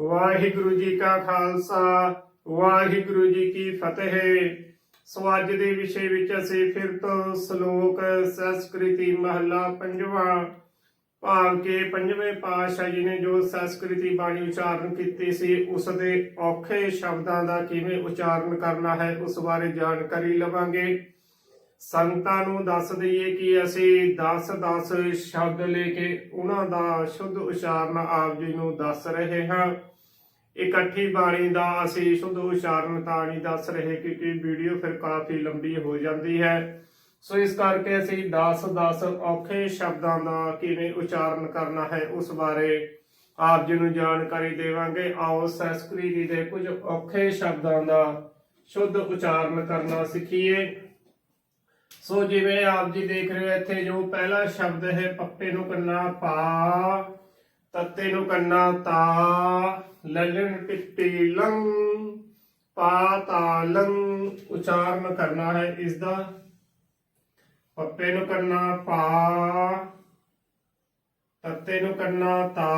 ਵਾਹਿਗੁਰੂ ਜੀ ਕਾ ਖਾਲਸਾ, ਵਾਹਿਗੁਰੂ ਜੀ ਕੀ ਫਤਿਹ। ਸੋ ਅੱਜ ਦੇ ਵਿਸ਼ੇ ਵਿੱਚ ਅਸੀਂ ਫਿਰ ਤੋਂ ਸ਼ਲੋਕ ਸੰਸਕ੍ਰਿਤੀ ਮਹਲਾ ਪੰਜਵਾਂ, ਭਾਵ ਕੇ ਪੰਜਵੇਂ ਪਾਤਸ਼ਾਹ ਜੀ ਨੇ ਜੋ ਸੰਸਕ੍ਰਿਤੀ ਬਾਣੀ ਉਚਾਰਨ ਕੀਤੀ ਸੀ ਉਸ ਦੇ ਔਖੇ ਸ਼ਬਦਾਂ ਦਾ ਕਿਵੇਂ ਉਚਾਰਨ ਕਰਨਾ ਹੈ, ਉਸ ਬਾਰੇ ਜਾਣਕਾਰੀ ਲਵਾਂਗੇ। ਸੰਗਤਾਂ ਨੂੰ ਦੱਸ ਦਈਏ ਕਿ ਅਸੀਂ 10-10 ਸ਼ਬਦ ਲੈ ਕੇ ਉਹਨਾਂ ਦਾ ਸ਼ੁੱਧ ਉਚਾਰਨ ਆਪ ਜੀ ਨੂੰ ਦੱਸ ਰਹੇ ਹਾਂ। ਇਕੱਠੀ ਬਾਣੀ ਦਾ ਅਸੀਂ ਸ਼ੁੱਧ ਉਚਾਰਨ ਤਾਂ ਨਹੀਂ ਦੱਸ ਰਹੇ ਕਿਉਂਕਿ ਵੀਡੀਓ ਫਿਰ ਕਾਫੀ ਲੰਬੀ ਹੋ ਜਾਂਦੀ ਹੈ। ਸੋ ਇਸ ਕਰਕੇ ਅਸੀਂ 10-10 ਔਖੇ ਸ਼ਬਦਾਂ ਦਾ ਕਿਵੇਂ ਉਚਾਰਨ ਕਰਨਾ ਹੈ ਉਸ ਬਾਰੇ ਆਪ ਜੀ ਨੂੰ ਜਾਣਕਾਰੀ ਦੇਵਾਂਗੇ। ਆਓ ਸੰਸਕ੍ਰਿਤੀ ਦੇ ਕੁਝ ਔਖੇ ਸ਼ਬਦਾਂ ਦਾ ਸ਼ੁੱਧ ਉਚਾਰਨ ਕਰਨਾ ਸਿੱਖੀਏ। ਸੋ ਜਿਵੇਂ ਆਪ ਜੀ ਦੇਖ ਰਹੇ ਹੋ, ਇੱਥੇ ਜੋ ਪਹਿਲਾ ਸ਼ਬਦ ਹੈ, ਪੱਪੇ ਨੂੰ ਕੰਨਾ ਪਾ ਤੱਤੇ ਨੂੰ ਕੰਨਾ ਤਾ, ਲਲਣ ਟਿੱਪੀ ਲੰ, ਪਾ ਤਾ ਲੰ, ਉਚਾਰਨ ਕਰਨਾ ਹੈ ਇਸ ਦਾ ਪੱਪੇ ਨੂੰ ਕੰਨਾ ਪਾ, ਤੱਤੇ ਨੂੰ ਕੰਨਾ ਤਾ,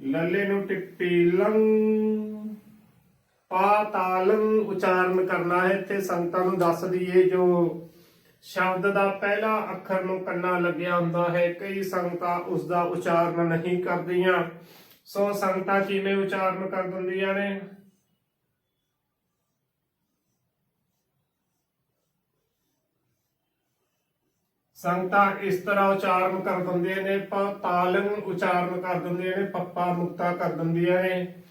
ਲੱਲੇ ਨੂੰ ਟਿੱਪੀ ਪਾਤਾਲੰ ਉਚਾਰਨ ਕਰਨਾ ਹੈ। ਇੱਥੇ ਸੰਗਤਾਂ ਨੂੰ ਦੱਸ ਦਈਏ ਜੋ ਸ਼ਬਦ ਦਾ ਪਹਿਲਾ ਅੱਖਰ ਨੂੰ ਕੰਨਾ ਲੱਗਿਆ ਹੁੰਦਾ ਹੈ। ਕਈ ਸੰਗਤਾਂ ਉਸ ਦਾ ਉਚਾਰਨ ਨਹੀਂ ਕਰਦੀਆਂ। ਸੋ ਸੰਗਤਾਂ ਕਿਵੇਂ ਉਚਾਰਨ ਕਰ ਦਿੰਦੀਆਂ ਨੇ? ਸੰਗਤਾਂ ਇਸ ਤਰ੍ਹਾਂ ਉਚਾਰਨ ਕਰ ਦਿੰਦੀਆਂ ਨੇ ਪਾਤਾਲੰ ਉਚਾਰਨ ਕਰ ਦਿੰਦੀਆਂ ਨੇ, ਪੱਪਾ ਮੁਕਤਾ ਕਰ ਦਿੰਦੀਆਂ ਨੇ।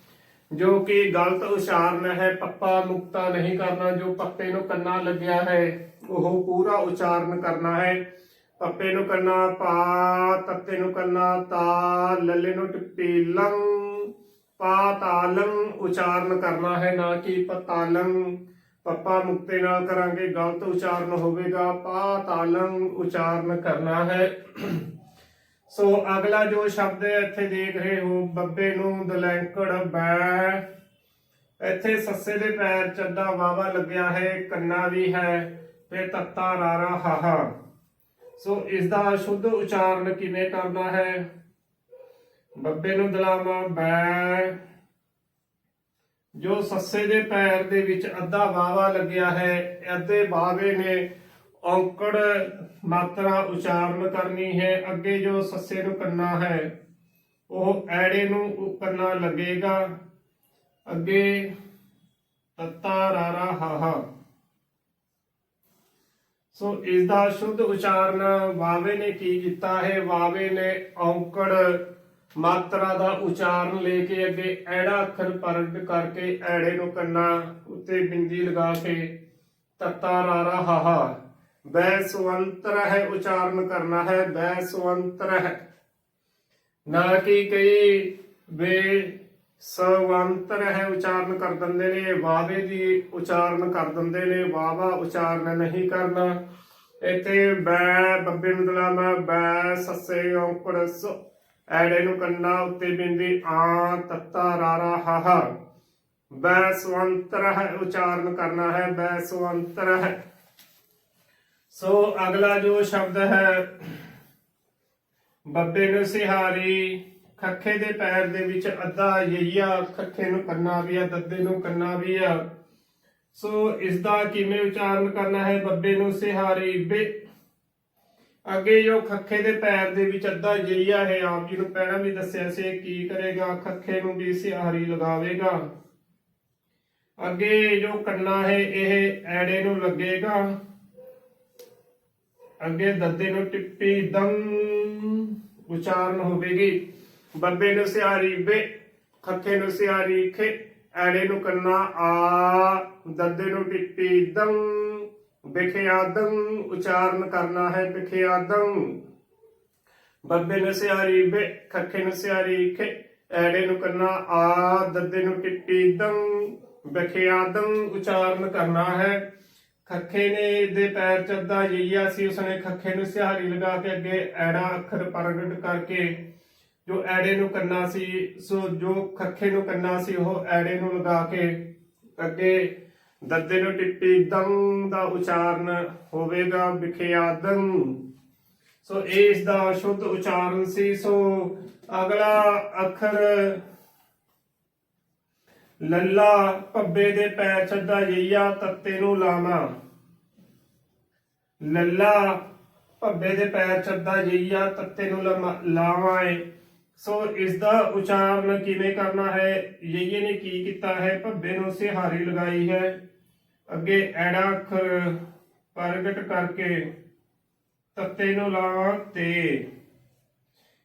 ਜੋ ਕਿ ਗਲਤ ਉਚਾਰਨ ਹੈ ਪੱਪਾ ਮੁਕਤਾ ਨਹੀਂ ਕਰਨਾ, ਜੋ ਪੱਪੇ ਨੂੰ ਕੰਨਾ ਲੱਗਿਆ ਹੈ, ਉਹ ਪੂਰਾ ਉਚਾਰਨ ਕਰਨਾ ਹੈ। ਪੱਪੇ ਨੂੰ ਕੰਨਾ ਪਾ, ਤੱਤੇ ਨੂੰ ਕੰਨਾ ਤਾ, ਲੱਲੇ ਨੂੰ ਟਿੱਪੀ ਲੰ, ਪਾ ਤਾਲੰ ਉਚਾਰਨ ਕਰਨਾ ਹੈ, ਨਾ ਕਿ ਪਤਾਲੰ ਪੱਪਾ ਮੁਕਤੇ ਨਾਲ ਕਰਾਂਗੇ, ਗਲਤ ਉਚਾਰਨ ਹੋਵੇਗਾ, ਪਾ ਤਾਲੰ ਉਚਾਰਨ ਕਰਨਾ ਹੈ। ਸੋ ਅਗਲਾ ਜੋ ਸ਼ਬਦ ਹੈ, ਇੱਥੇ ਦੇਖ ਰਹੇ ਹੋ, ਬੱਬੇ ਨੂੰ ਦਲੈਂਕੜ ਬੈ ਇੱਥੇ ਸੱਸੇ ਦੇ ਪੈਰ ਚੱਦਾ ਵਾਵਾ ਲੱਗਿਆ ਹੈ, ਕੰਨਾ ਵੀ ਹੈ ਤੇ ਤੱਤਾ ਰਾਰਾ ਹਾਹਾ। ਸੋ ਇਸ ਦਾ ਸ਼ੁੱਧ ਉਚਾਰਨ ਕਿਵੇਂ ਕਰਨਾ ਹੈ? ਬੱਬੇ ਨੂੰ ਦਲਾਵਾ ਬੈ ਜੋ ਸੱਸੇ ਦੇ ਪੈਰ ਦੇ ਵਿੱਚ ਅੱਧਾ ਵਾਵਾ ਲੱਗਿਆ ਹੈ, ਅੱਧੇ ਵਾਵੇ ਨੇ ਔਂਕੜ ਮਾਤਰਾ ਉਚਾਰਨ ਕਰਨੀ ਹੈ। ਅੱਗੇ ਜੋ ਸੱਸੇ ਨੂੰ ਕੰਨਾ ਹੈ, ਉਹ ਐੜੇ ਨੂੰ ਉ- ਕੰਨਾ ਲੱਗੇਗਾ। ਅੱਗੇ ਤੱਤਾ ਰਾਰਾ ਹਾਹਾ। ਸੋ ਇਸ ਦਾ ਸ਼ੁੱਧ ਉਚਾਰਨ ਵਾਵੇ ਨੇ ਕੀ ਕੀਤਾ ਹੈ? ਵਾਵੇ ਨੇ ਔਂਕੜ ਮਾਤਰਾ ਦਾ ਉਚਾਰਨ ਲੈ ਕੇ ਅੱਗੇ ਐੜਾ ਅੱਖਰ ਪ੍ਰਗਟ ਕਰਕੇ ਐੜੇ ਨੂੰ ਕੰਨਾ ਉੱਤੇ ਬਿੰਦੀ ਲਗਾ ਕੇ ਤੱਤਾ ਰਾਰਾ ਹਾਹਾ ਬੈ ਸਵੰਤਰ ਹੈ ਉਚਾਰਨ ਕਰਨਾ ਹੈ ਬੈ ਸਵੰਤਰ ਹੈ ਨਾ ਕਿ ਕਈ ਵੇ ਸਵੰਤਰ ਹੈ ਉਚਾਰਨ ਕਰ ਦਿੰਦੇ ਨੇ, ਵਾਵੇ ਦੀ ਉਚਾਰਨ ਕਰ ਦਿੰਦੇ ਨੇ, ਵਾਵਾ ਉਚਾਰਨ ਨਹੀਂ ਕਰਨਾ। ਇੱਥੇ ਬੈ ਬੱਬੇ ਨੂੰ ਦਲਾਮਾ ਬੈ ਸੱਸੇ ਔਂਕੜ ਸ, ਐੜੇ ਨੂੰ ਕੰਨਾ ਉੱਤੇ ਬਿੰਦੀ ਆ, ਤੱਤਾ ਰਾਰਾ ਹਾਹਾ ਬੈ ਸਵੰਤਰ ਹੈ ਉਚਾਰਨ ਕਰਨਾ ਹੈ ਬੈ ਸਵੰਤਰ ਹੈ ਸੋ ਅਗਲਾ ਜੋ ਸ਼ਬਦ ਹੈ, ਬੱਬੇ ਨੂੰ ਸਿਹਾਰੀ, ਖੱਖੇ ਦੇ ਪੈਰ ਦੇ ਵਿੱਚ ਅੱਧਾ ਯਈਆ, ਖੱਖੇ ਨੂੰ ਕੰਨਾ ਵੀ ਆ, ਦੱਦੇ ਨੂੰ ਕੰਨਾ ਵੀ ਆ। ਸੋ ਇਸ ਦਾ ਕਿਵੇਂ ਉਚਾਰਨ ਕਰਨਾ ਹੈ ਬੱਬੇ ਨੂੰ ਸਿਹਾਰੀ? ਬੇ, ਅੱਗੇ ਜੋ ਖੱਖੇ ਦੇ ਪੈਰ ਦੇ ਵਿੱਚ ਅੱਧਾ ਯਈਆ ਹੈ, ਆਪ ਜੀ ਨੂੰ ਪਹਿਲਾਂ ਵੀ ਦੱਸਿਆ ਸੀ, ਕੀ ਕਰੇਗਾ? ਖੱਖੇ ਨੂੰ ਵੀ ਸਿਹਾਰੀ ਲਗਾਵੇਗਾ। ਅੱਗੇ ਜੋ ਕੰਨਾ ਹੈ, ਇਹ ਐੜੇ ਨੂੰ ਲੱਗੇਗਾ। ਅੱਗੇ ਦੱਦੇ ਨੂੰ ਟਿੱਪੀ ਦਮ ਉਚਾਰਨ ਹੋਵੇਗੀ। ਬੱਬੇ ਨੂੰ ਸਿਆਰੀ ਬੇ, ਖੱਖੇ ਨੂੰ ਸਿਆਰੀ ਖੇ, ਐੜੇ ਨੂੰ ਕੰਨਾ ਆ। ਦੱਦੇ ਨੂੰ ਟਿੱਪੀ ਦੰ ਬਿਖਿਆ ਉਚਾਰਨ ਕਰਨਾ ਹੈ ਬਿਖਿਆ ਦੰ ਬੱਬੇ ਨੂੰ ਸਿਆਰੀ ਬੇ, ਖੱਖੇ ਨੂੰ ਸਿਆਰੀ ਖੇ, ਐੜੇ ਨੂੰ ਕੰਨਾ ਆ। ਦੱਦੇ ਨੂੰ ਟਿੱਪੀ ਦਮ ਬਿਖਿਆ ਉਚਾਰਨ ਕਰਨਾ ਹੈ ਖੱਖੇ ਨੇ ਦੇ ਪੈਰ ਚੱਦਾ ਯਈਆ ਸੀ, ਉਸਨੇ ਖੱਖੇ ਨੂੰ ਸਿਹਾਰੀ ਲਗਾ ਕੇ ਅੱਗੇ ਐੜਾ ਅੱਖਰ ਪ੍ਰਗਟ ਕਰਕੇ ਜੋ ਐੜੇ ਨੂੰ ਕੰਨਾ ਸੀ, ਸੋ ਜੋ ਖੱਖੇ ਨੂੰ ਕੰਨਾ ਸੀ, ਉਹ ਐੜੇ ਨੂੰ ਲਗਾ ਕੇ ਅੱਗੇ ਦੱਦੇ ਨੂੰ ਟਿੱਪੀ, ਦੰ ਦਾ ਉਚਾਰਨ ਹੋਵੇਗਾ ਵਿਖਿਆ ਦੰ। ਸੋ ਇਹ ਇਸ ਦਾ ਸ਼ੁੱਧ ਉਚਾਰਨ ਸੀ, ਸੋ ਅਗਲਾ ਅੱਖਰ ਲੱਲਾ ਭੱਬੇ ਦੇ ਪੈਰ ਛੱਡਾ ਜਈਆ ਤੱਤੇ ਨੂੰ ਲਾਵਾਂ। ਲੱਲਾ ਭੱਬੇ ਦੇ ਪੈਰ ਛੱਡਾ ਜਈਆ ਤੱਤੇ ਨੂੰ ਲਾਵਾਂ ਏ। ਸੋ ਇਸ ਦਾ ਉਚਾਰਨ ਕਿਵੇਂ ਕਰਨਾ ਹੈ? ਯਈਏ ਨੇ ਕੀ ਕੀਤਾ ਹੈ? ਭੱਬੇ ਨੂੰ ਸਿਹਾਰੀ ਲਗਾਈ ਹੈ। ਅੱਗੇ ਐੜਾ ਅੱਖਰ ਪ੍ਰਗਟ ਕਰਕੇ ਤੱਤੇ ਨੂੰ ਲਾਵਾਂ ਤੇ।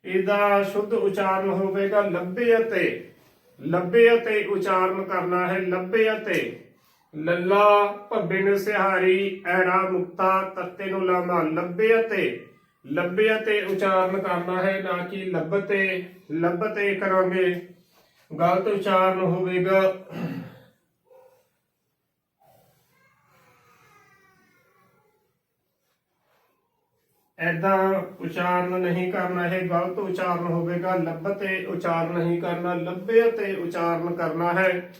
ਇਹਦਾ ਸ਼ੁੱਧ ਉਚਾਰਨ ਹੋਵੇਗਾ ਲੱਭੇ ਅਤੇ ਲੱਭੇ ਅਤੇ ਉਚਾਰਨ ਕਰਨਾ ਹੈ, ਲੱਭੇ ਅਤੇ। ਲੱਲਾ ਭੱਬੇ ਨੂੰ ਸਿਹਾਰੀ, ਐੜਾ ਮੁਕਤਾ, ਤੱਤੇ ਨੂੰ ਲਾਮਾ, ਲੱਭੇ ਅਤੇ। ਲੱਭੇ ਅਤੇ ਉਚਾਰਨ ਕਰਨਾ ਹੈ, ਨਾ ਕਿ ਲੱਭਤੇ ਲੱਭਤੇ ਕਰਾਂਗੇ। ਗਲਤ ਉਚਾਰਨ ਹੋਵੇਗਾ। ਐਦਾਂ ਉਚਾਰਨ ਨਹੀਂ ਕਰਨਾ ਹੈ ਗਲਤ ਉਚਾਰਨ ਹੋਵੇਗਾ। ਲੱਭਤੇ ਉਚਾਰਨ ਨਹੀਂ ਕਰਨਾ, ਲੱਭੇ ਤੇ ਉਚਾਰਨ ਕਰਨਾ ਹੈ।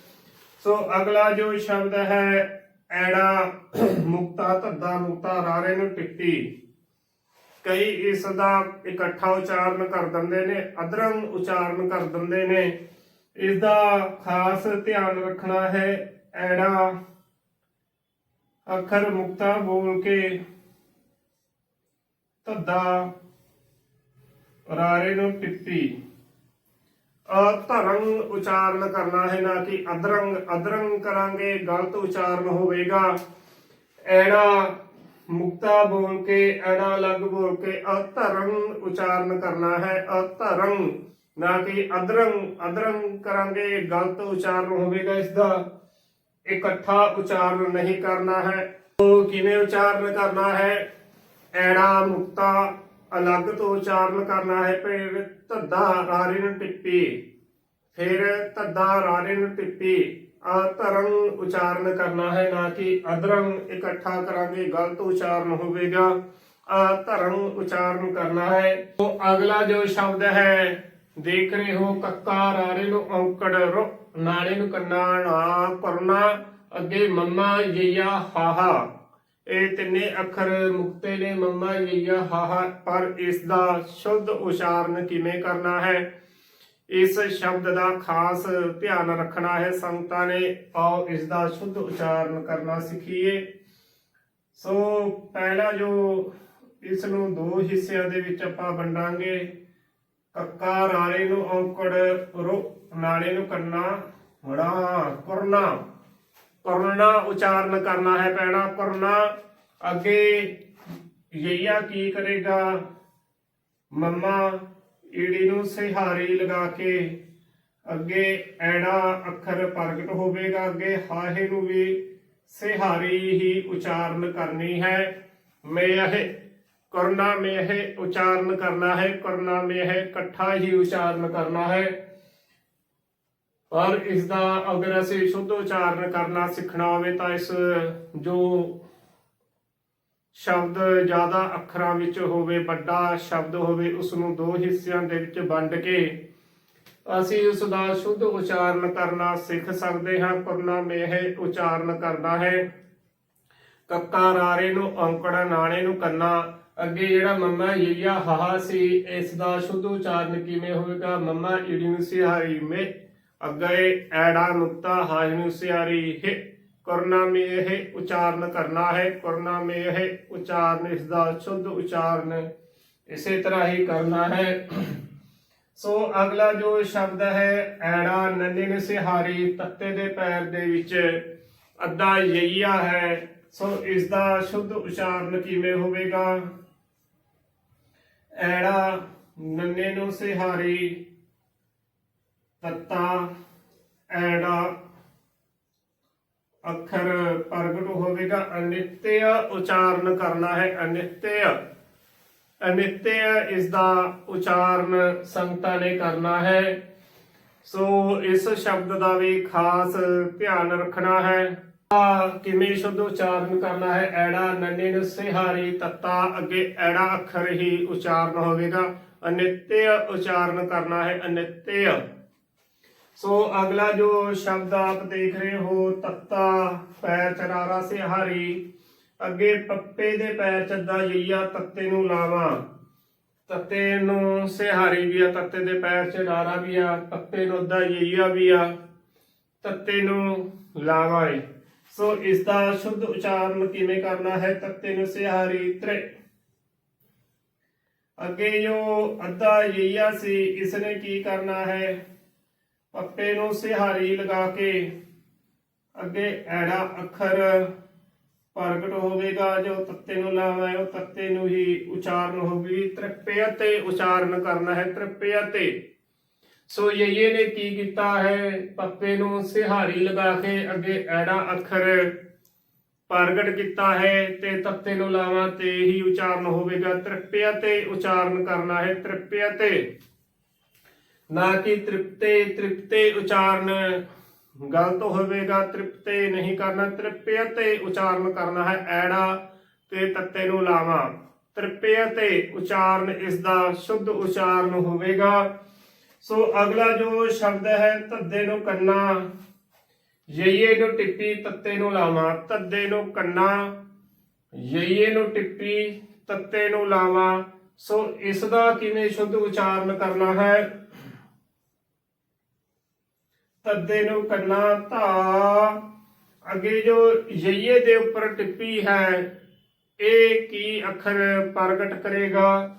ਸੋ ਅਗਲਾ ਜੋ ਸ਼ਬਦ ਹੈ, ਐੜਾ, ਮੁਕਤਾ, ਧੱਦਾ, ਮੁਕਤਾ, ਰਾਰੇ ਨੂੰ ਟਿੱਪੀ ਕਈ ਇਸ ਦਾ ਇਕੱਠਾ ਉਚਾਰਨ ਕਰ ਦਿੰਦੇ ਨੇ, ਅਧਰੰਗ ਉਚਾਰਨ ਕਰ ਦਿੰਦੇ ਨੇ। ਇਸ ਦਾ ਖਾਸ ਧਿਆਨ ਰੱਖਣਾ ਹੈ, ਐੜਾ, ਅੱਖਰ ਮੁਕਤਾ ਬੋਲ ਕੇ ਧੱਦਾ ਰਾਰੇ ਨੂੰ ਟਿੱਪੀ। ਅਧਰੰਗ ਉਚਾਰਨ ਕਰਨਾ ਹੈ ਨਾ ਕਿ ਅਧਰੰਗ ਅਧਰੰਗ ਕਰਾਂਗੇ, ਗਲਤ ਉਚਾਰਨ ਹੋਵੇਗਾ। ਐੜਾ ਮੁਕਤਾ ਬੋਲ ਕੇ, ਐੜਾ ਅਲੱਗ ਬੋਲ ਕੇ ਅਧਰੰਗ ਉਚਾਰਨ ਕਰਨਾ ਹੈ। ਅਧਰੰਗ, ਨਾ ਕਿ ਅਧਰੰਗ ਅਧਰੰਗ ਕਰਾਂਗੇ, ਗਲਤ ਉਚਾਰਨ ਹੋਵੇਗਾ ਇਸ ਦਾ ਇਕੱਠਾ ਉਚਾਰਨ ਨਹੀਂ ਕਰਨਾ ਹੈ। ਉਹ ਕਿਵੇਂ ਉਚਾਰਨ ਕਰਨਾ ਹੈ? ਐੜਾ ਮੁਕਤਾ, ਅਲੱਗ ਤੋਂ ਉਚਾਰਨ ਕਰਨਾ ਹੈ ਫਿਰ ਧੱਦਾ ਰਾਰੇ ਨੂੰ ਟਿੱਪੀ। ਫਿਰ ਧੱਦਾ ਰਾਰੇ ਨੂੰ ਟਿੱਪੀ ਅਧਰੰਗ ਉਚਾਰਨ ਕਰਨਾ ਹੈ, ਨਾ ਕਿ ਅਧਰੰਗ ਇਕੱਠਾ ਕਰਾਂਗੇ, ਗਲਤ ਉਚਾਰਨ ਹੋਵੇਗਾ। ਅਧਰੰਗ ਉਚਾਰਨ ਕਰਨਾ ਹੈ ਤੋਂ ਅਗਲਾ ਜੋ ਸ਼ਬਦ ਹੈ, ਦੇਖ ਰਹੇ ਹੋ ਕੱਕਾ ਰਾਰੇ ਨੂੰ ਔਂਕੜ ਰੁ ਨਾਲੇ ਨੂੰ ਕੰਨਾ ਨਾ ਕਰਨਾ ਅੱਗੇ ਮੰਮਾ ਯਈਆ ਹਾਹਾ। ਇਹ ਤਿੰਨੇ ਅੱਖਰ ਮੁਕਤੇ ਨੇ, ਮੰਮਾ ਯਈਆ ਹਾਹਾ, ਪਰ ਇਸ ਦਾ ਸ਼ੁੱਧ ਉਚਾਰਨ ਕਿਵੇਂ ਕਰਨਾ ਹੈ? ਇਸ ਸ਼ਬਦ ਦਾ ਖਾਸ ਧਿਆਨ ਰੱਖਣਾ ਹੈ, ਸੰਗਤਾਂ ਨੇ, ਆਓ ਇਸ ਦਾ ਸ਼ੁੱਧ ਉਚਾਰਨ ਕਰਨਾ ਸਿੱਖੀਏ। ਸੋ ਪਹਿਲਾ ਜੋ ਇਸ ਨੂੰ ਦੋ ਹਿੱਸਿਆਂ ਦੇ ਵਿੱਚ ਆਪਾਂ ਵੰਡਾਂਗੇ, ਕੱਕਾ ਰਾਣੇ ਨੂੰ ਔਂਕੜ ਰੋ ਨਾਲੇ ਨੂੰ ਕੰਨਾ ਹੜਾ ਕਰਨਾ। ਕਰਨਾ ਉਚਾਰਨ ਕਰਨਾ ਹੈ ਪੈਣਾ ਕਰਨਾ ਅੱਗੇ ਯਈਆ ਕੀ ਕਰੇਗਾ? ਮੰਮਾ, ਈੜੀ ਨੂੰ ਸਿਹਾਰੀ ਲਗਾ ਕੇ ਅੱਗੇ ਐੜਾ ਅੱਖਰ ਪ੍ਰਗਟ ਹੋਵੇਗਾ, ਅੱਗੇ ਹਾਹੇ ਨੂੰ ਵੀ ਸਿਹਾਰੀ ਹੀ ਉਚਾਰਨ ਕਰਨੀ ਹੈ। ਮੈਂ ਇਹ ਕਰਨਾ ਮੈਂ ਉਚਾਰਨ ਕਰਨਾ ਹੈ, ਕਰਨਾ ਮੈਂ ਇਕੱਠਾ ਹੀ ਉਚਾਰਨ ਕਰਨਾ ਹੈ। ਔਰ ਇਸ ਦਾ ਅਗਰ ਅਸੀਂ ਸ਼ੁੱਧ ਉਚਾਰਨ ਕਰਨਾ ਸਿੱਖਣਾ ਹੋਵੇ ਤਾਂ ਇਸ ਜੋ ਸ਼ਬਦ ਜ਼ਿਆਦਾ ਅੱਖਰਾਂ ਵਿੱਚ ਹੋਵੇ, ਵੱਡਾ ਸ਼ਬਦ ਹੋਵੇ ਉਸ ਨੂੰ ਦੋ ਹਿੱਸਿਆਂ ਦੇ ਵਿੱਚ ਵੰਡ ਕੇ ਅਸੀਂ ਉਸ ਦਾ ਸ਼ੁੱਧ ਉਚਾਰਨ ਕਰਨਾ ਸਿੱਖ ਸਕਦੇ ਹਾਂ। ਕਰਨਾ ਮੇਹ ਉਚਾਰਨ ਕਰਨਾ ਹੈ। ਕੱਕਾ ਰਾਰੇ ਨੂੰ, ਔਂਕੜਾ ਨਾਣੇ ਨੂੰ ਕੰਨਾ। ਅੱਗੇ ਜਿਹੜਾ ਮੰਮਾ ਯਈਆ ਹਾਹਾ ਸੀ, ਇਸ ਦਾ ਸ਼ੁੱਧ ਉਚਾਰਨ ਕਿਵੇਂ ਹੋਵੇਗਾ? ਮੰਮਾ ਈੜੀ ਨੂੰ ਸਿਹਾਰੀ ਮੇ ਅੱਗੇ ਐੜਾ ਨੁਕਤਾ ਹਾਇ ਨੂੰ ਸਿਹਾਰੀ ਹੈ ਕਰਨਾ ਮੇ ਇਹ ਉਚਾਰਨ ਕਰਨਾ ਹੈ ਕਰਨਾ ਮੇ ਇਹ ਉਚਾਰਨ, ਇਸ ਦਾ ਸ਼ੁੱਧ ਉਚਾਰਨ ਇਸੇ ਤਰ੍ਹਾਂ ਹੀ ਕਰਨਾ ਹੈ। ਸੋ ਅਗਲਾ ਜੋ ਸ਼ਬਦ ਹੈ, ਐੜਾ ਨੰਨੇ ਸਿਹਾਰੀ ਤੱਤੇ ਦੇ ਪੈਰ ਦੇ ਵਿੱਚ ਅੱਧਾ ਯਈਆ ਹੈ, ਸੋ ਇਸ ਦਾ ਸ਼ੁੱਧ ਉਚਾਰਨ ਕਿਵੇਂ ਹੋਵੇਗਾ? ਐੜਾ ਨੰਨੇ ਨੂੰ ਸਿਹਾਰੀ ਤੱਤਾ, ਐੜਾ, ਅੱਖਰ ਪ੍ਰਗਟ ਹੋਵੇਗਾ। ਅਨਿਤਯ ਉਚਾਰਨ ਕਰਨਾ ਹੈ। ਅਨਿਤਯ ਅਨਿਤਯ ਇਸ ਦਾ ਉਚਾਰਨ ਸੰਗਤਾਂ ਨੇ ਕਰਨਾ ਹੈ। ਸੋ ਇਸ ਸ਼ਬਦ ਦਾ ਵੀ ਖਾਸ ਧਿਆਨ ਰੱਖਣਾ ਹੈ। ਕਿਵੇਂ ਸ਼ੁੱਧ ਉਚਾਰਨ ਕਰਨਾ ਹੈ? ਐੜਾ, ਨੰਨੇ ਨੂੰ ਤੱਤਾ ਅੱਗੇ ਐੜਾ ਅੱਖਰ ਹੀ ਉਚਾਰਨ ਹੋਵੇਗਾ। ਅਨਿਤਯ ਉਚਾਰਨ ਕਰਨਾ ਹੈ। ਅਨਿਤਯ ਸੋ ਅਗਲਾ ਜੋ ਸ਼ਬਦ ਆਪ ਦੇਖ ਰਹੇ ਹੋ, ਤੱਤਾ, ਪੈਰ ਚਰਾਰਾ ਸਿਹਾਰੀ, ਅੱਗੇ ਪੱਪੇ ਦੇ ਪੈਰ ਚੱਦਾ ਯਈਆ ਤੱਤੇ ਨੂੰ ਲਾਵਾਂ। ਤੱਤੇ ਨੂੰ ਸਿਹਾਰੀ ਵੀ ਆ, ਤੱਤੇ ਦੇ ਪੈਰ 'ਚ ਵੀ ਆ ਤੱਤੇ ਨੂੰ ਅੱਧਾ ਯਈਆ ਵੀ ਆ, ਤੱਤੇ ਨੂੰ ਲਾਵਾ ਏ। ਸੋ ਇਸ ਦਾ ਸ਼ੁੱਧ ਉਚਾਰਨ ਕਿਵੇਂ ਕਰਨਾ ਹੈ? ਤੱਤੇ ਨੂੰ ਸਿਹਾਰੀ ਤ੍ਰੇ। ਅੱਗੇ ਜੋ ਅੱਧਾ ਯਈਆ ਸੀ, ਇਸ ਨੇ ਕੀ ਕਰਨਾ ਹੈ? ਪੱਪੇ ਨੂੰ ਸਿਹਾਰੀ ਲਗਾ ਕੇ ਅੱਗੇ ਐੜਾ ਅੱਖਰ ਪ੍ਰਗਟ ਹੋਵੇਗਾ, ਜੋ ਤੱਤੇ ਨੂੰ ਲਾਵਾ ਹੈ, ਉਹ ਤੱਤੇ ਨੂੰ ਹੀ ਉਚਾਰਨ ਹੋਵੇਗੀ ਤ੍ਰਿਪਿਆ ਤੇ ਉਚਾਰਨ ਕਰਨਾ ਹੈ ਤ੍ਰਿਪਿਆ ਤੇ ਸੋ ਯਈਏ ਨੇ ਕੀ ਕੀਤਾ ਹੈ? ਪੱਪੇ ਨੂੰ ਸਿਹਾਰੀ ਲਗਾ ਕੇ ਅੱਗੇ ਐੜਾ ਅੱਖਰ ਪ੍ਰਗਟ ਕੀਤਾ ਹੈ, ਤੇ ਤੱਤੇ ਨੂੰ ਲਾਵਾਂ ਤੇ ਹੀ ਉਚਾਰਨ ਹੋਵੇਗਾ। ਤ੍ਰਿਪਿਆ ਤੇ ਉਚਾਰਨ ਕਰਨਾ ਹੈ ਤ੍ਰਿਪਿਆ ਤੇ ਨਾ ਕਿ ਤ੍ਰਿਪਤੇ ਤ੍ਰਿਪਤੇ ਉਚਾਰਨ। ਗਲਤ ਹੋਵੇਗਾ, ਤ੍ਰਿਪਤੇ ਨਹੀਂ ਕਰਨਾ। ਤ੍ਰਿਪਿਆ ਤੇ ਉਚਾਰਨ ਕਰਨਾ ਹੈ ਐੜਾ ਤੇ ਤੱਤੇ ਨੂੰ ਲਾਵਾ। ਤ੍ਰਿਪਿਆ ਤੇ ਉਚਾਰਨ, ਇਸ ਦਾ ਸ਼ੁੱਧ ਉਚਾਰਨ ਹੋਵੇਗਾ। ਸੋ ਅਗਲਾ ਜੋ ਸ਼ਬਦ ਹੈ ਧੱਦੇ ਨੂੰ ਕੰਨਾ। ਯਈਏ ਨੂੰ ਟਿੱਪੀ, ਤੱਤੇ ਨੂੰ ਲਾਵਾ। ਧੱਦੇ ਨੂੰ ਕੰਨਾ। ਯਈਏ ਨੂੰ ਟਿੱਪੀ, ਤੱਤੇ ਨੂੰ ਲਾਵਾ। ਸੋ ਇਸ ਦਾ ਕਿਵੇਂ ਸ਼ੁੱਧ ਉਚਾਰਨ ਕਰਨਾ ਹੈ? ਤੱਦੇ ਨੂੰ ਕੰਨਾ ਧਾ। ਅੱਗੇ ਜੋ ਯਈਏ ਦੇ ਉੱਪਰ ਟਿੱਪੀ ਹੈ, ਇਹ ਕੀ ਅੱਖਰ ਪ੍ਰਗਟ ਕਰੇਗਾ?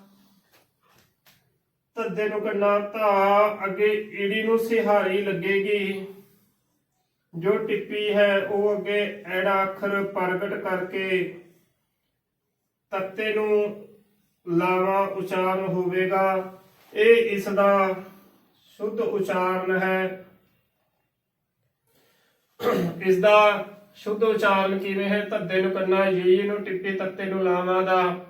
ਤੱਦੇ ਨੂੰ ਕੰਨਾ ਧਾ, ਅੱਗੇ ਈੜੀ ਨੂੰ ਸਿਹਾਰੀ ਲੱਗੇਗੀ। ਜੋ ਟਿੱਪੀ ਹੈ, ਉਹ ਅੱਗੇ ਐੜਾ ਅੱਖਰ ਪ੍ਰਗਟ ਕਰਕੇ ਤੱਤੇ ਨੂੰ ਲਾਵਾ ਉਚਾਰਨ ਹੋਵੇਗਾ। ਇਹ ਇਸ ਦਾ ਸ਼ੁੱਧ ਉਚਾਰਨ ਹੈ। ਇਸ ਦਾ ਸ਼ੁੱਧ ਉਚਾਰਨ ਕਿਵੇਂ ਹੈ? ਧੱਦੇ ਨੂੰ ਕੰਨਾ ਯਈ ਨੂੰ ਟਿੱਪੀ, ਤੱਤੇ ਨੂੰ ਲਾਵਾਂ ਦਾ।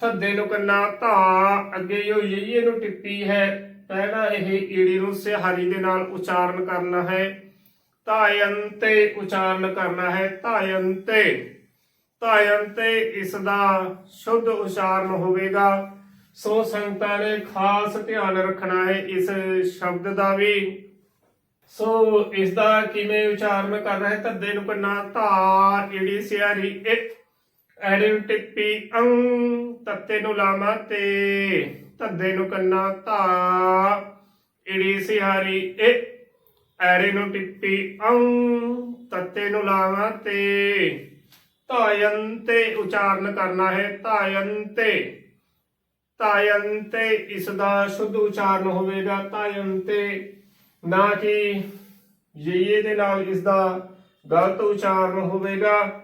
ਧੱਦੇ ਨੂੰ ਕੰਨਾ, ਧਾ, ਅੱਗੇ ਜੋ ਯਈ ਨੂੰ ਟਿੱਪੀ ਹੈ, ਪਹਿਲਾਂ ਇਹ ਈੜੀ ਨੂੰ ਸਿਹਾਰੀ ਦੇ ਨਾਲ ਉਚਾਰਨ ਕਰਨਾ ਹੈ। ਧਾਇੰਤੇ ਉਚਾਰਨ ਕਰਨਾ ਹੈ। ਧਾਇੰਤੇ ਧਾਇੰਤੇ ਇਸ ਦਾ ਸ਼ੁੱਧ ਉਚਾਰਨ ਹੋਵੇਗਾ। ਸੋ ਸੰਗਤਾਂ ਨੇ ਖਾਸ ਧਿਆਨ ਰੱਖਣਾ ਹੈ ਇਸ ਸ਼ਬਦ ਦਾ ਵੀ। ਸੋ ਇਸ ਦਾ ਕਿਵੇਂ ਉਚਾਰਨ ਕਰਨਾ ਹੈ ਧੱਦੇ ਨੂੰ ਕੰਨਾ ਧਾ ਈੜੀ ਸਿਆਰੀ ਇ ਐੜੇ ਨੂੰ ਟਿੱਪੀ ਅੰ ਤੱਤੇ ਨੂੰ ਲਾਮਾ ਤੇ, ਧੱਦੇ ਨੂੰ ਕੰਨਾ ਧਾ ਈੜੀ ਸਿਆਰੀ ਇ ਐੜੇ ਨੂੰ ਟਿੱਪੀ ਅੰ ਤੱਤੇ ਨੂੰ ਲਾਮਾ ਤੇ ਧਾਯੰਤੇ ਉਚਾਰਨ ਕਰਨਾ ਹੈ ਧਾਯੰਤੇ ਧਾਯੰਤੇ ਇਸ ਦਾ ਸ਼ੁੱਧ ਉਚਾਰਨ ਹੋਵੇਗਾ ਧਾਯੰਤੇ ਨਾ ਕਿ ਯਈਏ ਦੇ ਨਾਲ ਇਸ ਦਾ ਗਲਤ ਉਚਾਰਨ ਹੋਵੇਗਾ।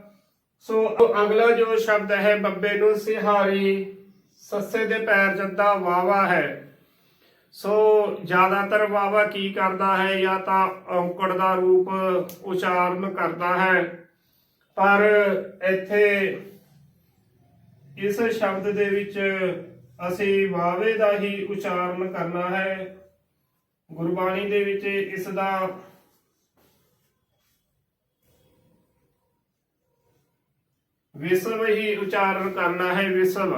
ਸੋ ਅਗਲਾ ਜੋ ਸ਼ਬਦ ਹੈ, ਬੱਬੇ ਨੂੰ ਸਿਹਾਰੀ ਸੱਸੇ ਦੇ ਪੈਰ ਜੱਦਾ ਵਾਵਾ ਹੈ। ਸੋ ਜ਼ਿਆਦਾਤਰ ਵਾਵਾ ਕੀ ਕਰਦਾ ਹੈ? ਜਾਂ ਤਾਂ ਔਂਕੜ ਦਾ ਰੂਪ ਉਚਾਰਨ ਕਰਦਾ ਹੈ। ਪਰ ਇੱਥੇ ਇਸ ਸ਼ਬਦ ਦੇ ਵਿੱਚ ਅਸੀਂ ਵਾਵੇ ਦਾ ਹੀ ਉਚਾਰਨ ਕਰਨਾ ਹੈ। ਗੁਰਬਾਣੀ ਦੇ ਵਿੱਚ ਇਸ ਦਾ ਵਿਸਵ ਹੀ ਉਚਾਰਨ ਕਰਨਾ ਹੈ, ਵਿਸਵ।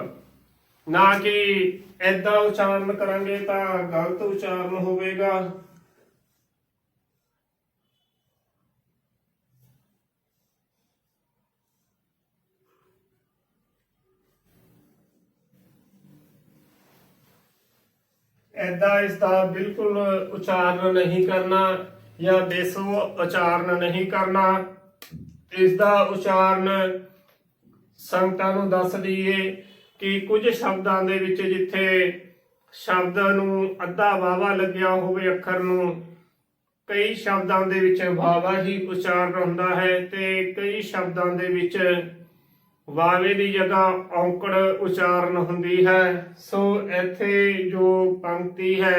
ਨਾ ਕਿ ਐਦਾਂ ਉਚਾਰਨ ਕਰਾਂਗੇ ਤਾਂ ਗਲਤ ਉਚਾਰਨ ਹੋਵੇਗਾ। ਐਦਾਂ ਇਸ ਦਾ ਬਿਲਕੁਲ ਉਚਾਰਨ ਨਹੀਂ ਕਰਨਾ ਜਾਂ ਬੇਸੋ ਉਚਾਰਨ ਨਹੀਂ ਕਰਨਾ। ਇਸ ਦਾ ਉਚਾਰਨ ਸੰਗਤਾਂ ਨੂੰ ਦੱਸ ਦਈਏ ਕਿ ਕੁਝ ਸ਼ਬਦਾਂ ਦੇ ਵਿੱਚ ਜਿੱਥੇ ਸ਼ਬਦ ਨੂੰ ਅੱਧਾ ਵਾਵਾ ਲੱਗਿਆ ਹੋਵੇ ਅੱਖਰ ਨੂੰ, ਕਈ ਸ਼ਬਦਾਂ ਦੇ ਵਿੱਚ ਵਾਵਾ ਹੀ ਉਚਾਰਨ ਹੁੰਦਾ ਹੈ ਤੇ ਕਈ ਸ਼ਬਦਾਂ ਦੇ ਵਿੱਚ ਵਾਵੇ ਦੀ ਜਗ੍ਹਾ ਔਂਕੜ ਉਚਾਰਨ ਹੁੰਦੀ ਹੈ। ਸੋ ਇੱਥੇ ਜੋ ਪੰਕਤੀ ਹੈ,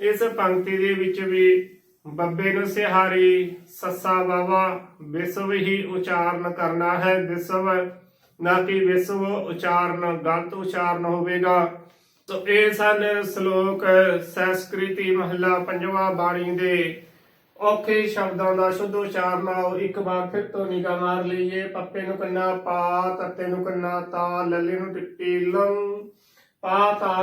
ਇਸ ਪੰਕਤੀ ਦੇ ਵਿੱਚ ਵੀ ਬੱਬੇ ਨੂੰ ਸਿਹਾਰੀ, ਸੱਸਾ ਵਾਵਾ ਵਿਸਵ ਹੀ ਉਚਾਰਨ ਕਰਨਾ ਹੈ। ਵਿਸਵ ਨਾ ਕਿ ਵਿਸਵ ਉਚਾਰਨ, ਗਲਤ ਉਚਾਰਨ ਹੋਵੇਗਾ। ਸੋ ਇਹ ਸਨ ਸ਼ਲੋਕ ਸੰਸਕ੍ਰਿਤੀ ਮਹਲਾ ਪੰਜਵਾਂ ਬਾਣੀ ਦੇ ਔਖੇ ਸ਼ਬਦਾਂ ਦਾ ਸ਼ੁੱਧ ਉਚਾਰਨ ਆਓ ਇੱਕ ਵਾਰ ਫਿਰ ਤੋਂ ਨਿਗਾਹ ਮਾਰ ਲਈਏ। ਪੱਪੇ ਨੂੰ ਕੰਨਾ ਪਾ, ਤੱਤੇ ਨੂੰ ਕੰਨਾ ਤਾ, ਲੱਲੇ ਨੂੰ ਟਿੱਪੀ ਲੰ ਪਾ ਤਾ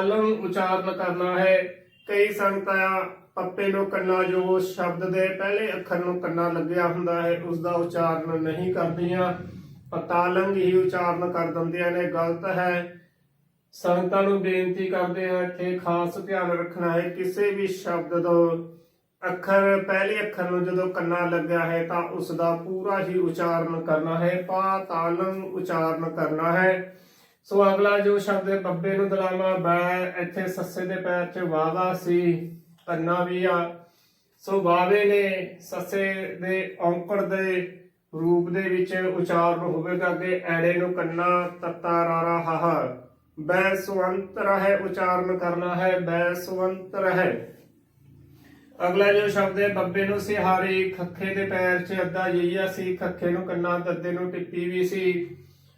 ਉਚਾਰਨ ਕਰਨਾ ਹੈ। ਕਈ ਸੰਗਤਾਂ ਪੱਪੇ ਨੂੰ ਕੰਨਾ ਜੋ ਸ਼ਬਦ ਦੇ ਪਹਿਲੇ ਅੱਖਰ ਨੂੰ ਕੰਨਾ ਲੱਗਿਆ ਹੁੰਦਾ ਹੈ ਉਸ ਦਾ ਉਚਾਰਨ ਨਹੀਂ ਕਰਦੀਆਂ। ਪਤਾਲੰਗ ਹੀ ਉਚਾਰਨ ਕਰ ਦਿੰਦੀਆਂ ਨੇ, ਗਲਤ ਹੈ। ਸੰਗਤਾਂ ਨੂੰ ਬੇਨਤੀ ਕਰਦੇ ਹਾਂ, ਇੱਥੇ ਖਾਸ ਧਿਆਨ ਰੱਖਣਾ ਹੈ, ਕਿਸੇ ਵੀ ਸ਼ਬਦ ਦਾ ਅੱਖਰ, ਪਹਿਲੇ ਅੱਖਰ ਨੂੰ ਜਦੋਂ ਕੰਨਾ ਲੱਗਿਆ ਹੈ ਤਾਂ ਉਸ ਦਾ ਪੂਰਾ ਹੀ ਉਚਾਰਨ ਕਰਨਾ ਹੈ, ਪਾ ਤਾਲੰ ਉਚਾਰਨ ਕਰਨਾ ਹੈ। ਸੋ ਅਗਲਾ ਜੋ ਸ਼ਬਦ ਹੈ, ਬੱਬੇ ਨੂੰ ਦਲਾਮਾ ਬੈ, ਇੱਥੇ ਸੱਸੇ ਦੇ ਪੈਰ 'ਚ ਵਾਵਾ ਸੀ, ਕੰਨਾ ਵੀ ਆ। ਸੋ ਵਾਵੇ ਨੇ ਸੱਸੇ ਦੇ ਔਂਕੜ ਦੇ ਰੂਪ ਦੇ ਵਿੱਚ ਉਚਾਰਨ ਹੋਵੇਗਾ ਕਿ ਐੜੇ ਨੂੰ ਕੰਨਾ, ਤੱਤਾ, ਰਾਰਾ, ਹਾਹ। ਬੈ ਸੁਵੰਤ ਹੈ ਉਚਾਰਨ ਕਰਨਾ ਹੈ, ਬੈ ਸੁਵੰਤ ਹੈ ਅਗਲਾ ਜੋ ਸ਼ਬਦ ਹੈ ਬੱਬੇ ਨੂੰ ਸਿਹਾਰੀ ਖੱਖੇ ਦੇ ਪੈਰ 'ਚ ਅੱਧਾ ਜਈਆ ਸੀ, ਖੱਖੇ ਨੂੰ ਕੰਨਾ, ਦੱਦੇ ਨੂੰ ਟਿੱਪੀ ਵੀ ਸੀ।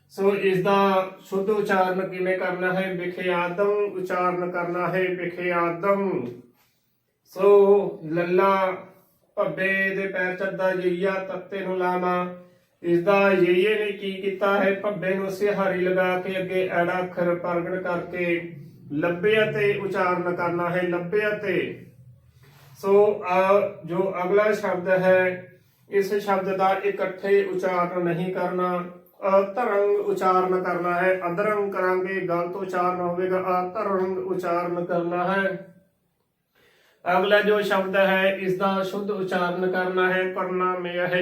ਸੋ ਇਸ ਦਾ ਸ਼ੁੱਧ ਉਚਾਰਨ ਕਿਵੇਂ ਕਰਨਾ ਹੈ? ਵਿਖੇ ਆਦਮ, ਉਚਾਰਨ ਕਰਨਾ ਹੈ, ਵਿਖੇ ਆਦਮ। ਸੋ ਲੱਲਾ ਭੱਬੇ ਦੇ ਪੈਰ ਚ ਅੱਧਾ ਯਈਆ, ਤੱਤੇ ਨੂੰ ਲਾਣਾ ਇਸ ਦਾ ਯਈਏ ਨੇ ਕੀ ਕੀਤਾ ਹੈ? ਭੱਬੇ ਨੂੰ ਸਿਹਾਰੀ ਲਗਾ ਕੇ ਅੱਗੇ ਐੜਾ ਅੱਖਰ ਪ੍ਰਗਟ ਕਰਕੇ ਲੱਭਿਆ ਤੇ ਉਚਾਰਨ ਕਰਨਾ ਹੈ ਲੱਭਿਆ ਤੇ ਸੋ ਜੋ ਅਗਲਾ ਸ਼ਬਦ ਹੈ, ਇਸ ਸ਼ਬਦ ਦਾ ਇਕੱਠੇ ਉਚਾਰਨ ਨਹੀਂ ਕਰਨਾ ਅਤਰੰਗ ਉਚਾਰਨ ਕਰਨਾ ਹੈ। ਅਦਰੰਗ ਕਰਾਂਗੇ, ਗਲਤ ਉਚਾਰਨ ਹੋਵੇਗਾ ਅਤਰੰਗ ਉਚਾਰਨ ਕਰਨਾ ਹੈ। ਅਗਲਾ ਜੋ ਸ਼ਬਦ ਹੈ, ਇਸ ਦਾ ਸ਼ੁੱਧ ਉਚਾਰਨ ਕਰਨਾ ਹੈ ਕਰਨਾ ਮੇਹ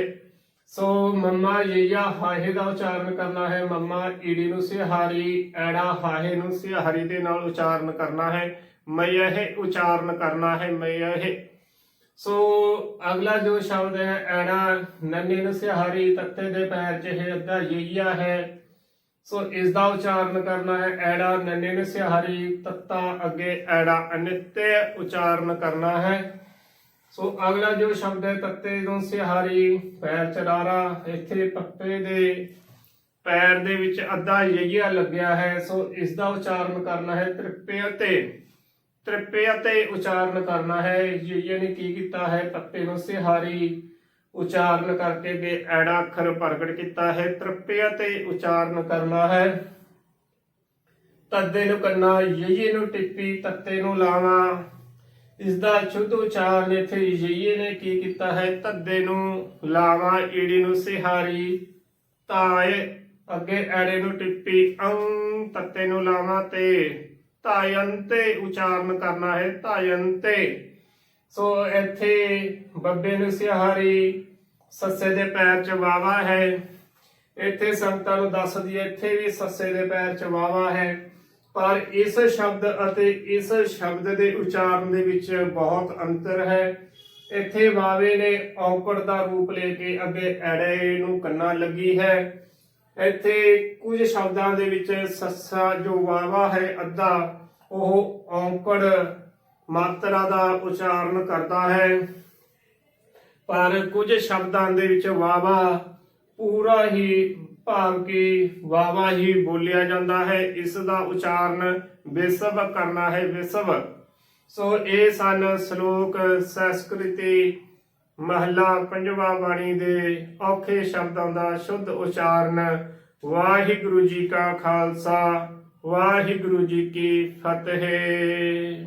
ਸੋ ਮੰਮਾ ਯਈਆ ਹਾਹੇ ਦਾ ਉਚਾਰਨ ਕਰਨਾ ਹੈ, ਮੰਮਾ ਈੜੀ ਨੂੰ ਸਿਹਾਰੀ, ਐੜਾ ਹਾਹੇ ਨੂੰ ਸਿਹਾਰੀ ਦੇ ਨਾਲ ਉਚਾਰਨ ਕਰਨਾ ਹੈ। ਮਯਹ ਉਚਾਰਨ ਕਰਨਾ ਹੈ ਮਯਹ ਸੋ ਅਗਲਾ ਜੋ ਸ਼ਬਦ ਹੈ, ਐੜਾ ਨੰਨੇ ਨੂੰ ਤੱਤੇ ਦੇ ਪੈਰ 'ਚ ਹੈ ਅੱਧਾ ਯਈਆ ਹੈ। ਸੋ ਇਸ ਦਾ ਉਚਾਰਨ ਕਰਨਾ ਹੈ, ਐੜਾ ਨੰਨੇ ਨੂੰ ਤੱਤਾ ਅੱਗੇ ਐੜਾ ਅਨਿੱਤੇ ਉਚਾਰਨ ਕਰਨਾ ਹੈ। ਸੋ ਅਗਲਾ ਜੋ ਸ਼ਬਦ ਹੈ, ਤੱਤੇ ਨੂੰ ਸਿਹਾਰੀ ਪੈਰ ਚੜਾਰਾ ਇੱਥੇ ਪੱਪੇ ਦੇ ਪੈਰ ਦੇ ਵਿੱਚ ਅੱਧਾ ਯਈਆ ਲੱਗਿਆ ਹੈ। ਸੋ ਇਸ ਦਾ ਉਚਾਰਨ ਕਰਨਾ ਹੈ, ਤ੍ਰਿਪੇ ਅਤੇ ਤ੍ਰਿਪੇ ਅਤੇ ਉਚਾਰਨ ਕਰਨਾ ਹੈ ਯਈਏ ਕੀ ਕੀਤਾ ਹੈ ਪੱਤੇ ਨੂੰ ਸਿਹਾਰੀ ਉਚਾਰਨ ਕਰਕੇ ਦੇ ਐੜਾ ਅੱਖਰ ਪ੍ਰਗਟ ਕੀਤਾ ਹੈ, ਤ੍ਰਿਪੇ ਅਤੇ ਉਚਾਰਨ ਕਰਨਾ ਹੈ। ਤੱਦੇ ਨੂੰ ਕੰਨਾ ਯਈਏ ਨੂੰ ਟਿੱਪੀ, ਤੱਤੇ ਨੂੰ ਲਾਵਾਂ ਇਸ ਦਾ ਸ਼ੁੱਧ ਉਚਾਰਨ ਇੱਥੇ ਯਈਏ ਨੇ ਕੀ ਕੀਤਾ ਹੈ, ਤੱਦੇ ਨੂੰ ਲਾਵਾਂ ਈੜੀ ਨੂੰ ਸਿਹਾਰੀ, ਤਾਏ ਅੱਗੇ ਐੜੇ ਨੂੰ ਟਿੱਪੀ, ਅੰਗ ਤੱਤੇ ਨੂੰ ਲਾਵਾਂ ਤੇ ਤਾਯੰਤੇ ਉਚਾਰਨ ਕਰਨਾ ਹੈ ਤਾਯੰਤੇ ਸੋ ਇੱਥੇ ਬੱਬੇ ਨੂੰ ਸਿਹਾਰੀ ਸੱਸੇ ਦੇ ਪੈਰ 'ਚ ਵਾਵਾ ਹੈ। ਇੱਥੇ ਸੰਗਤਾਂ ਨੂੰ ਦੱਸ ਦਈਏ, ਇੱਥੇ ਵੀ ਸੱਸੇ ਦੇ ਪੈਰ 'ਚ ਵਾਵਾ ਹੈ। ਪਰ ਇਸ ਸ਼ਬਦ ਅਤੇ ਇਸ ਸ਼ਬਦ ਦੇ ਉਚਾਰਨ ਦੇ ਵਿੱਚ ਬਹੁਤ ਅੰਤਰ ਹੈ। ਇੱਥੇ ਵਾਵੇ ਨੇ ਔਕੜ ਦਾ ਰੂਪ ਲੈ ਕੇ ਅੱਗੇ ਐੜੇ ਨੂੰ ਕੰਨਾ ਲੱਗੀ ਹੈ। ਇੱਥੇ ਕੁਝ ਸ਼ਬਦਾਂ ਦੇ ਵਿੱਚ ਸੱਸਾ ਜੋ ਵਾਵਾ ਹੈ ਅੱਧਾ, ਉਹ ਔਂਕੜ ਮਾਤਰਾ ਦਾ ਉਚਾਰਨ ਕਰਦਾ ਹੈ। ਪਰ ਕੁਝ ਸ਼ਬਦਾਂ ਦੇ ਵਿੱਚ ਵਾਵਾ ਪੂਰਾ ਹੀ ਭਾਵ ਕਿ ਵਾਵਾ ਹੀ ਬੋਲਿਆ ਜਾਂਦਾ ਹੈ। ਇਸ ਦਾ ਉਚਾਰਨ ਵਿਸਵ ਕਰਨਾ ਹੈ, ਵਿਸਵ। ਸੋ ਇਹ ਸਨ ਸ਼ਲੋਕ ਸੰਸਕ੍ਰਿਤੀ ਮਹਲਾ ਪੰਜਵਾ ਬਾਣੀ ਦੇ ਔਖੇ ਸ਼ਬਦਾਂ ਦਾ ਸ਼ੁੱਧ ਉਚਾਰਨ, ਵਾਹਿਗੁਰੂ ਜੀ ਕਾ ਖਾਲਸਾ, ਵਾਹਿਗੁਰੂ ਜੀ ਕੀ ਫਤਿਹ।